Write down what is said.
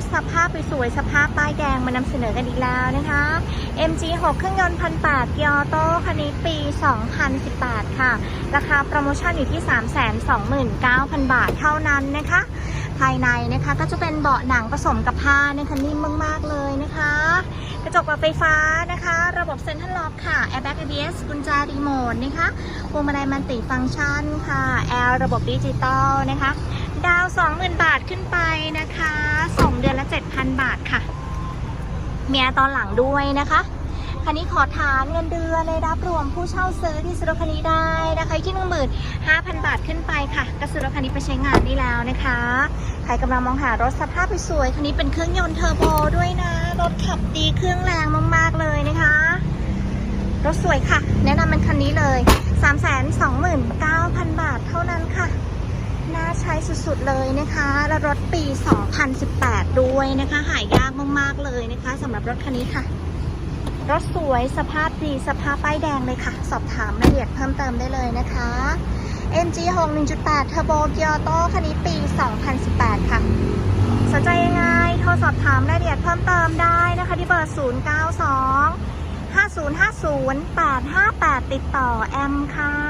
ถสภาพสวยๆสภาพป้ายแดงมานำเสนอกันอีกแล้วนะคะ MG6 เครื่องยนต์พันแปดเกียร์โต้คันนี้ปี 2018 ค่ะ ราคาโปรโมชั่นอยู่ที่ 329,000 บาทเท่านั้นนะคะ ภายในนะคะก็จะเป็นเบาะหนังผสมกับผ้านะคะนิ่มมากๆเลยนะคะ กระจกปรับไฟฟ้านะคะ ระบบเซ็นทรัลล็อกค่ะ Airbag ABS กุญแจรีโมทนะคะพวงมาลัยมันติฟังก์ชันค่ะแอร์ระบบดิจิตอลนะคะ ดาว 20,000 บาทขึ้นไปนะคะ 7,000 บาทค่ะ เมียตอนหลังด้วยนะคะคันนี้ขอฐานเงินเดือนเลยรับรวมผู้เช่าซื้อที่ซื้อรถคันนี้ได้นะคะอยู่ที่15,000บาทขึ้นไปค่ะก็ซื้อรถคันนี้ไปใช้งานได้แล้วนะคะ ใครกำลังมองหารถสภาพสวยคันนี้เป็นเครื่องยนต์เทอร์โบด้วยนะ รถขับดีเครื่องแรงมากๆเลยนะคะ รถสวยค่ะ แนะนำเป็นคันนี้เลย 329,000 บาทเท่านั้นค่ะ ใช้สุดๆเลยนะคะและรถปี 2018 ด้วยนะคะ หายากมากๆเลยนะคะสำหรับรถคันนี้ค่ะ รถสวยสภาพดีสภาพป้ายแดงเลยค่ะ สอบถามรายละเอียดเพิ่มเติมได้เลยนะคะ MG6 1.8 Turbo g i o t o คันนี้ปี 2018 ค่ะ สนใจยังไงโทรสอบถามรายละเอียดเพิ่มเติมได้นะคะ ที่เบอร์ 092 5050 858 ติดต่อแอมค่ะ